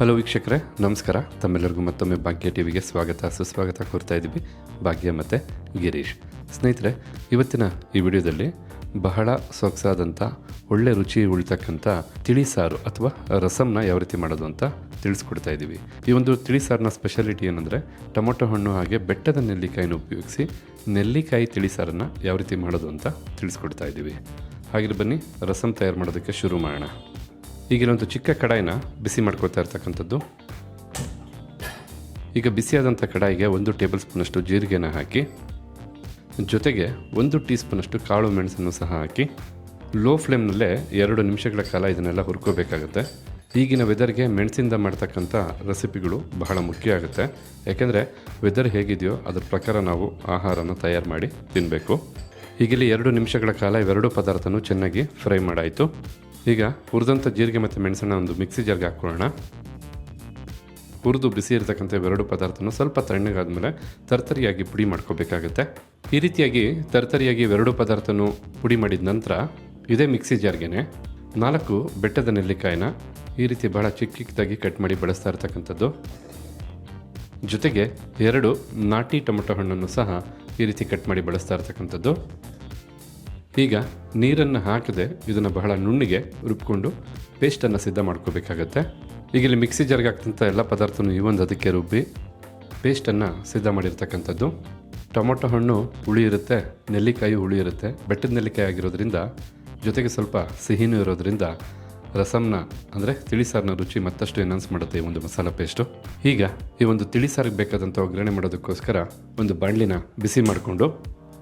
Hello ವೀಕ್ಷಕರೇ, ನಮಸ್ಕಾರ. ತಮ್ಮೆಲ್ಲರಿಗೂ ಮತ್ತೊಮ್ಮೆ ಭಾಗ್ಯ ಟಿವಿಗೆ ಸ್ವಾಗತ. ಸುಸ್ವಾಗತ ಕೋರ್ತಾ ಇದ್ದೀವಿ. ಭಾಗ್ಯ ಮತ್ತು ಗಿರೀಶ್. ಸ್ನೇಹಿತರೆ, ಇವತ್ತಿನ ಈ ವಿಡಿಯೋದಲ್ಲಿ ಬಹಳ ಸೊಗಸಾದಂಥ, ಒಳ್ಳೆ ರುಚಿ ಉಳಿತಕ್ಕಂಥ ತಿಳಿಸಾರು ಅಥವಾ ರಸಮ್ನ ಯಾವ ರೀತಿ ಮಾಡೋದು ಅಂತ ತಿಳಿಸ್ಕೊಡ್ತಾ ಇದ್ದೀವಿ. ಈ ಒಂದು ತಿಳಿಸಾರಿನ ಸ್ಪೆಷಾಲಿಟಿ ಏನಂದರೆ, ಟೊಮೊಟೊ ಹಣ್ಣು ಹಾಗೆ ಬೆಟ್ಟದ ನೆಲ್ಲಿಕಾಯಿನ ಉಪಯೋಗಿಸಿ ನೆಲ್ಲಿಕಾಯಿ ತಿಳಿಸಾರನ್ನು ಯಾವ ರೀತಿ ಮಾಡೋದು ಅಂತ ತಿಳಿಸ್ಕೊಡ್ತಾ ಇದ್ದೀವಿ. ಹಾಗೆ ಬನ್ನಿ ರಸಮ್ ತಯಾರು ಮಾಡೋದಕ್ಕೆ ಶುರು ಮಾಡೋಣ. ಈಗ ಚಿಕ್ಕ ಕಡಾಯಿನ ಬಿಸಿ ಮಾಡ್ಕೊಳ್ತಾ ಇರ್ತಕ್ಕಂಥದ್ದು. ಈಗ ಬಿಸಿಯಾದಂಥ ಕಡಾಯಿಗೆ ಒಂದು ಟೇಬಲ್ ಸ್ಪೂನಷ್ಟು ಜೀರಿಗೆನ ಹಾಕಿ, ಜೊತೆಗೆ ಒಂದು ಟೀ ಸ್ಪೂನಷ್ಟು ಕಾಳು ಮೆಣಸನ್ನು ಸಹ ಹಾಕಿ, ಲೋ ಫ್ಲೇಮ್ನಲ್ಲೇ ಎರಡು ನಿಮಿಷಗಳ ಕಾಲ ಇದನ್ನೆಲ್ಲ ಹುರ್ಕೋಬೇಕಾಗುತ್ತೆ. ಈಗಿನ ವೆದರ್ಗೆ ಮೆಣಸಿಂದ ಮಾಡ್ತಕ್ಕಂಥ ರೆಸಿಪಿಗಳು ಬಹಳ ಮುಖ್ಯ ಆಗುತ್ತೆ. ಯಾಕೆಂದರೆ ವೆದರ್ ಹೇಗಿದೆಯೋ ಅದರ ಪ್ರಕಾರ ನಾವು ಆಹಾರನ ತಯಾರು ಮಾಡಿ ತಿನ್ನಬೇಕು ಈಗಿಲ್ಲಿ ಎರಡು ನಿಮಿಷಗಳ ಕಾಲ ಇವೆರಡು ಪದಾರ್ಥನೂ ಚೆನ್ನಾಗಿ ಫ್ರೈ ಮಾಡಾಯಿತು. ಈಗ ಹುರಿದಂಥ ಜೀರಿಗೆ ಮತ್ತು ಮೆಣಸನ್ನ ಒಂದು ಮಿಕ್ಸಿ ಜಾರ್ಗೆ ಹಾಕ್ಕೊಳ್ಳೋಣ. ಹುರಿದು ಬಿಸಿ ಇರತಕ್ಕಂಥ ಎರಡು ಪದಾರ್ಥನ ಸ್ವಲ್ಪ ತಣ್ಣಗಾದ್ಮೇಲೆ ತರ್ತರಿಯಾಗಿ ಪುಡಿ ಮಾಡ್ಕೋಬೇಕಾಗುತ್ತೆ. ಈ ರೀತಿಯಾಗಿ ತರ್ತರಿಯಾಗಿ ಎರಡು ಪದಾರ್ಥನೂ ಪುಡಿ ಮಾಡಿದ ನಂತರ ಇದೇ ಮಿಕ್ಸಿ ಜಾರ್ಗೆನೆ ನಾಲ್ಕು ಬೆಟ್ಟದ ನೆಲ್ಲಿಕಾಯಿನ ಈ ರೀತಿ ಬಹಳ ಚಿಕ್ಕ ಚಿಕ್ಕದಾಗಿ ಕಟ್ ಮಾಡಿ ಬಳಸ್ತಾ ಇರ್ತಕ್ಕಂಥದ್ದು. ಜೊತೆಗೆ ಎರಡು ನಾಟಿ ಟೊಮೊಟೊ ಹಣ್ಣನ್ನು ಸಹ ಈ ರೀತಿ ಕಟ್ ಮಾಡಿ ಬಳಸ್ತಾ ಇರ್ತಕ್ಕಂಥದ್ದು. ಈಗ ನೀರನ್ನು ಹಾಕದೆ ಇದನ್ನು ಬಹಳ ನುಣ್ಣಿಗೆ ರುಬ್ಕೊಂಡು ಪೇಸ್ಟನ್ನು ಸಿದ್ಧ ಮಾಡ್ಕೋಬೇಕಾಗತ್ತೆ. ಈಗ ಇಲ್ಲಿ ಮಿಕ್ಸಿ ಜಾರ್ಗೆ ಹಾಕ್ತಂಥ ಎಲ್ಲ ಪದಾರ್ಥನೂ ಈ ಒಂದು ಅದಕ್ಕೆ ರುಬ್ಬಿ ಪೇಸ್ಟನ್ನು ಸಿದ್ಧ ಮಾಡಿರ್ತಕ್ಕಂಥದ್ದು. ಟೊಮೊಟೊ ಹಣ್ಣು ಹುಳಿ ಇರುತ್ತೆ ನೆಲ್ಲಿಕಾಯಿ ಹುಳಿ ಇರುತ್ತೆ ಬೆಟ್ಟದ ನೆಲ್ಲಿಕಾಯಿ ಆಗಿರೋದ್ರಿಂದ, ಜೊತೆಗೆ ಸ್ವಲ್ಪ ಸಿಹಿನೂ ಇರೋದ್ರಿಂದ ರಸಮ್ನ ಅಂದರೆ ತಿಳಿಸಾರಿನ ರುಚಿ ಮತ್ತಷ್ಟು ಎನ್ಹಾನ್ಸ್ ಮಾಡುತ್ತೆ ಈ ಒಂದು ಮಸಾಲ ಪೇಸ್ಟು. ಈಗ ಈ ಒಂದು ತಿಳಿಸಾರಿಗೆ ಬೇಕಾದಂಥ ಒಗ್ಗರಣೆ ಮಾಡೋದಕ್ಕೋಸ್ಕರ ಒಂದು ಬಾಣಲಿನ ಬಿಸಿ ಮಾಡಿಕೊಂಡು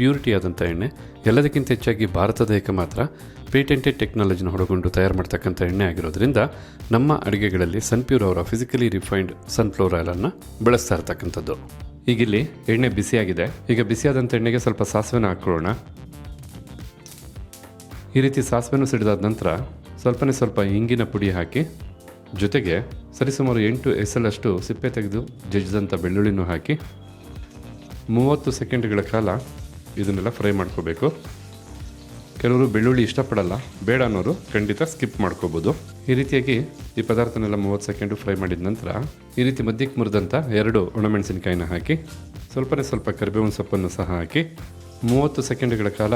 ಪ್ಯೂರಿಟಿ ಆದಂಥ ಎಣ್ಣೆ, ಎಲ್ಲದಕ್ಕಿಂತ ಹೆಚ್ಚಾಗಿ ಭಾರತದ ಏಕ ಮಾತ್ರ ಪೇಟೆಂಟೆಡ್ ಟೆಕ್ನಾಲಜಿನ ಹೊಡಗೊಂಡು ತಯಾರು ಮಾಡ್ತಕ್ಕಂಥ ಎಣ್ಣೆ ಆಗಿರೋದ್ರಿಂದ ನಮ್ಮ ಅಡುಗೆಗಳಲ್ಲಿ ಸನ್ಪ್ಯೂರ್ ಅವರ ಫಿಸಿಕಲಿ ರಿಫೈನ್ಡ್ ಸನ್ಫ್ಲವರ್ ಆಯಿಲನ್ನು ಬಳಸ್ತಾ ಇರ್ತಕ್ಕಂಥದ್ದು. ಈಗಿಲ್ಲಿ ಎಣ್ಣೆ ಬಿಸಿಯಾಗಿದೆ. ಈಗ ಬಿಸಿಯಾದಂಥ ಎಣ್ಣೆಗೆ ಸ್ವಲ್ಪ ಸಾಸಿವೆನ ಹಾಕ್ಕೊಳ್ಳೋಣ. ಈ ರೀತಿ ಸಾಸಿವೆನೂ ಸಿಡಿದಾದ ನಂತರ ಸ್ವಲ್ಪನೇ ಸ್ವಲ್ಪ ಇಂಗಿನ ಪುಡಿ ಹಾಕಿ, ಜೊತೆಗೆ ಸರಿಸುಮಾರು ಎಂಟು ಎಸಲಷ್ಟು ಸಿಪ್ಪೆ ತೆಗೆದು ಜಜ್ಜಿದಂಥ ಬೆಳ್ಳುಳ್ಳಿನೂ ಹಾಕಿ, ಮೂವತ್ತು ಸೆಕೆಂಡ್ಗಳ ಕಾಲ ಇದನ್ನೆಲ್ಲ ಫ್ರೈ ಮಾಡ್ಕೋಬೇಕು. ಕೆಲವರು ಬೆಳ್ಳುಳ್ಳಿ ಇಷ್ಟಪಡಲ್ಲ, ಬೇಡ ಅನ್ನೋರು ಖಂಡಿತ ಸ್ಕಿಪ್ ಮಾಡ್ಕೋಬೋದು. ಈ ರೀತಿಯಾಗಿ ಈ ಪದಾರ್ಥನೆಲ್ಲ ಮೂವತ್ತು ಸೆಕೆಂಡು ಫ್ರೈ ಮಾಡಿದ ನಂತರ ಈ ರೀತಿ ಮಧ್ಯಕ್ಕೆ ಮುರಿದಂಥ ಎರಡು ಒಣಮೆಣಸಿನಕಾಯಿನ ಹಾಕಿ, ಸ್ವಲ್ಪನೇ ಸ್ವಲ್ಪ ಕರಿಬೇವಿನ ಸೊಪ್ಪನ್ನು ಸಹ ಹಾಕಿ, ಮೂವತ್ತು ಸೆಕೆಂಡ್ಗಳ ಕಾಲ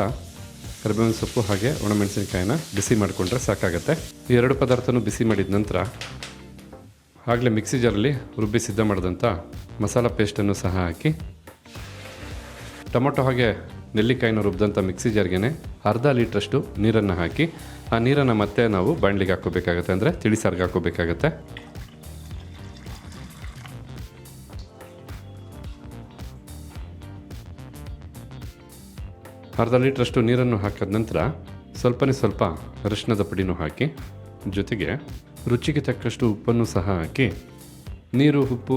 ಕರಿಬೇವಿನ ಸೊಪ್ಪು ಹಾಗೆ ಒಣಮೆಣಸಿನಕಾಯಿನ ಬಿಸಿ ಮಾಡಿಕೊಂಡ್ರೆ ಸಾಕಾಗುತ್ತೆ. ಈ ಎರಡು ಪದಾರ್ಥನೂ ಬಿಸಿ ಮಾಡಿದ ನಂತರ ಆಗಲೇ ಮಿಕ್ಸಿ ಜಾರಲ್ಲಿ ರುಬ್ಬಿ ಸಿದ್ಧ ಮಾಡಿದಂಥ ಮಸಾಲ ಪೇಸ್ಟನ್ನು ಸಹ ಹಾಕಿ, ಟೊಮೊಟೊ ಹಾಗೆ ನೆಲ್ಲಿಕಾಯಿನ ರುಬ್ಬಿದಂಥ ಮಿಕ್ಸಿ ಜಾರ್ಗೆ ಅರ್ಧ ಲೀಟ್ರಷ್ಟು ನೀರನ್ನು ಹಾಕಿ, ಆ ನೀರನ್ನು ಮತ್ತೆ ನಾವು ಬಾಣಲಿಗೆ ಹಾಕೋಬೇಕಾಗತ್ತೆ ಅಂದರೆ ತಿಳಿಸಾರ್ಗೆ ಹಾಕೋಬೇಕಾಗತ್ತೆ ಅರ್ಧ ಲೀಟ್ರಷ್ಟು ನೀರನ್ನು ಹಾಕಿದ ನಂತರ ಸ್ವಲ್ಪನೇ ಸ್ವಲ್ಪ ಅರಿಶಿಣದ ಪುಡಿನೂ ಹಾಕಿ, ಜೊತೆಗೆ ರುಚಿಗೆ ತಕ್ಕಷ್ಟು ಉಪ್ಪನ್ನು ಸಹ ಹಾಕಿ, ನೀರು, ಉಪ್ಪು,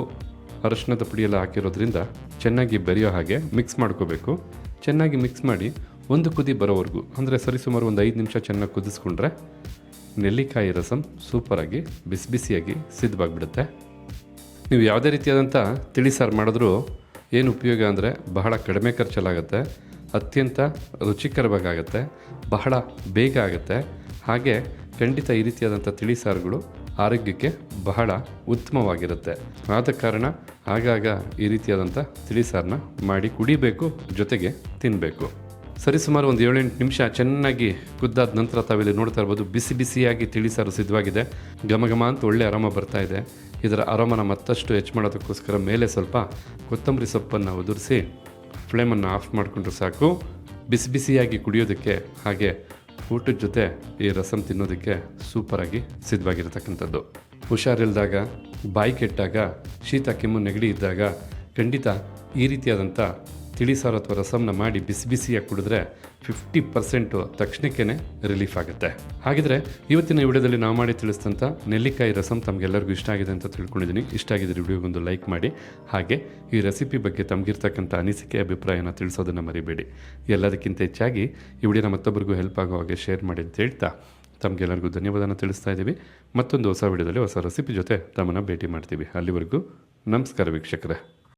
ಅರಿಶಿಣದ ಪುಡಿಯೆಲ್ಲ ಹಾಕಿರೋದ್ರಿಂದ ಚೆನ್ನಾಗಿ ಬೆರೆಯೋ ಹಾಗೆ ಮಿಕ್ಸ್ ಮಾಡ್ಕೋಬೇಕು. ಚೆನ್ನಾಗಿ ಮಿಕ್ಸ್ ಮಾಡಿ ಒಂದು ಕುದಿ ಬರೋವರೆಗೂ, ಅಂದರೆ ಸರಿಸುಮಾರು ಒಂದು ಐದು ನಿಮಿಷ ಚೆನ್ನಾಗಿ ಕುದಿಸ್ಕೊಂಡ್ರೆ ನೆಲ್ಲಿಕಾಯಿ ರಸಮ್ ಸೂಪರಾಗಿ ಬಿಸಿ ಬಿಸಿಯಾಗಿ ಸಿದ್ಧವಾಗಿಬಿಡುತ್ತೆ. ನೀವು ಯಾವುದೇ ರೀತಿಯಾದಂಥ ತಿಳಿಸಾರು ಮಾಡಿದ್ರೂ ಏನು ಉಪಯೋಗ ಅಂದರೆ ಬಹಳ ಕಡಿಮೆ ಖರ್ಚಲ್ಲಾಗುತ್ತೆ, ಅತ್ಯಂತ ರುಚಿಕರವಾಗುತ್ತೆ, ಬಹಳ ಬೇಗ ಆಗುತ್ತೆ. ಹಾಗೆ ಖಂಡಿತ ಈ ರೀತಿಯಾದಂಥ ತಿಳಿಸಾರುಗಳು ಆರೋಗ್ಯಕ್ಕೆ ಬಹಳ ಉತ್ತಮವಾಗಿರುತ್ತೆ. ಆದ ಕಾರಣ ಆಗಾಗ ಈ ರೀತಿಯಾದಂಥ ತಿಳಿಸಾರನ್ನ ಮಾಡಿ ಕುಡಿಬೇಕು, ಜೊತೆಗೆ ತಿನ್ನಬೇಕು ಸರಿಸುಮಾರು ಒಂದು ಏಳೆಂಟು ನಿಮಿಷ ಚೆನ್ನಾಗಿ ಕುದ್ದಾದ ನಂತರ ತಾವಿಲ್ಲಿ ನೋಡ್ತಾ ಇರ್ಬೋದು, ಬಿಸಿ ಬಿಸಿಯಾಗಿ ತಿಳಿಸಾರು ಸಿದ್ಧವಾಗಿದೆ. ಘಮ ಘಮ ಅಂತ ಒಳ್ಳೆ ಆರಾಮ ಬರ್ತಾ ಇದೆ. ಇದರ ಆರಾಮನ ಮತ್ತಷ್ಟು ಹೆಚ್ಚು ಮಾಡೋದಕ್ಕೋಸ್ಕರ ಮೇಲೆ ಸ್ವಲ್ಪ ಕೊತ್ತಂಬರಿ ಸೊಪ್ಪನ್ನು ಉದುರಿಸಿ, ಫ್ಲೇಮನ್ನು ಆಫ್ ಮಾಡಿಕೊಂಡ್ರೆ ಸಾಕು. ಬಿಸಿ ಬಿಸಿಯಾಗಿ ಕುಡಿಯೋದಕ್ಕೆ ಹಾಗೆ ಊಟದ ಜೊತೆ ಈ ರಸಮ್ ತಿನ್ನೋದಕ್ಕೆ ಸೂಪರಾಗಿ ಸಿದ್ಧವಾಗಿರತಕ್ಕಂಥದ್ದು. ಹುಷಾರಿಲ್ದಾಗ ಬಾಯಿ ಕೆಟ್ಟಾಗ, ಶೀತ ಕೆಮ್ಮು ನೆಗಡಿ ಇದ್ದಾಗ ಖಂಡಿತ ಈ ರೀತಿಯಾದಂಥ ತಿಳಿ ಸಾರು ಅಥವಾ ರಸಮ್ನ ಮಾಡಿ ಬಿಸಿ ಬಿಸಿಯಾಗಿ ಕುಡಿದ್ರೆ ಫಿಫ್ಟಿ ಪರ್ಸೆಂಟು ತಕ್ಷಣಕ್ಕೇ ರಿಲೀಫ್ ಆಗುತ್ತೆ. ಹಾಗಿದ್ರೆ ಇವತ್ತಿನ ವಿಡಿಯೋದಲ್ಲಿ ನಾವು ಮಾಡಿ ತಿಳಿಸಿದಂಥ ನೆಲ್ಲಿಕಾಯಿ ರಸಮ್ ತಮಗೆಲ್ಲರಿಗೂ ಇಷ್ಟ ಆಗಿದೆ ಅಂತ ತಿಳ್ಕೊಂಡಿದ್ದೀನಿ. ಇಷ್ಟ ಆಗಿದ್ರೆ ವಿಡಿಯೋಗೊಂದು ಲೈಕ್ ಮಾಡಿ. ಹಾಗೆ ಈ ರೆಸಿಪಿ ಬಗ್ಗೆ ತಮಗಿರ್ತಕ್ಕಂಥ ಅನಿಸಿಕೆ, ಅಭಿಪ್ರಾಯನ ತಿಳಿಸೋದನ್ನು ಮರಿಬೇಡಿ. ಎಲ್ಲದಕ್ಕಿಂತ ಹೆಚ್ಚಾಗಿ ಈ ವಿಡಿಯೋನ ಮತ್ತೊಬ್ಬರಿಗೂ ಹೆಲ್ಪ್ ಆಗೋ ಹಾಗೆ ಶೇರ್ ಮಾಡಿ ಅಂತ ಹೇಳ್ತಾ ತಮಗೆಲ್ಲರಿಗೂ ಧನ್ಯವಾದನ ತಿಳಿಸ್ತಾ ಇದ್ದೀವಿ. ಮತ್ತೊಂದು ಹೊಸ ವಿಡಿಯೋದಲ್ಲಿ ಹೊಸ ರೆಸಿಪಿ ಜೊತೆ ತಮ್ಮನ್ನು ಭೇಟಿ ಮಾಡ್ತೀವಿ. ಅಲ್ಲಿವರೆಗೂ ನಮಸ್ಕಾರ ವೀಕ್ಷಕರೇ.